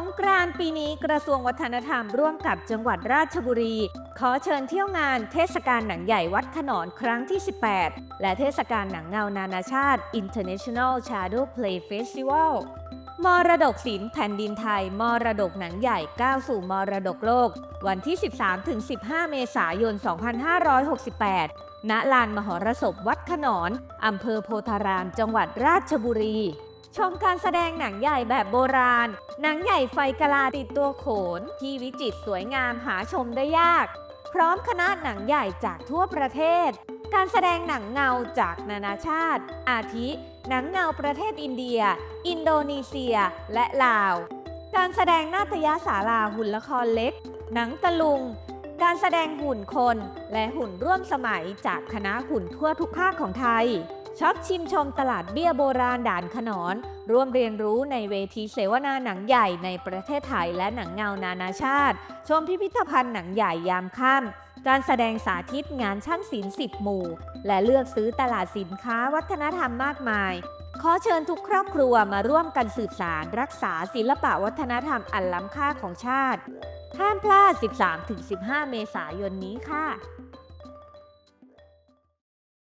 งกรานปีนี้กระทรวงวัฒนธรรมร่วมกับจังหวัดราชบุรี ขอเชิญเที่ยวงานเทศกาลหนังใหญ่วัดขนอนครั้งที่ 18 และเทศกาลหนังเงานานาชาติ International Shadow Play Festival มรดกศิลป์แผ่นดินไทย มรดกหนังใหญ่ก้าวสู่มรดกโลก วันที่ 13-15 เมษายน 2568 ณ ลานมหรสพวัดขนอนอำเภอโพธาราม จังหวัดราชบุรี ชมการแสดงหนังใหญ่แบบโบราณ หนังใหญ่ไฟกะลาติดตัวโขน ที่วิจิตรสวยงามหาชมได้ยาก พร้อมคณะหนังใหญ่จากทั่วประเทศ การแสดงหนังเงาจากนานาชาติ อาทิ หนังเงาประเทศอินเดีย อินโดนีเซีย และลาว การแสดงนาฏยศาลาหุ่นละครเล็ก หนังตะลุง การแสดงหุ่นคน และหุ่นร่วมสมัยจากคณะหุ่นทั่วทุกภาคของไทย ช็อปชิมชมตลาดเบี้ยโบราณด่านขนอน ร่วมเรียนรู้ในเวทีเสวนาหนังใหญ่ในประเทศไทยและหนังเงานานาชาติ ชมพิพิธภัณฑ์หนังใหญ่ยามค่ำการแสดงสาธิตงานช่างศิลป์สิบหมู่ และเลือกซื้อตลาดสินค้าวัฒนธรรมมากมาย ขอเชิญทุกครอบครัวมาร่วมกันสืบสารรักษาศิลปะวัฒนธรรมอันล้ำค่าของชาติ ห้ามพลาด 13-15 เมษายนนี้ค่ะ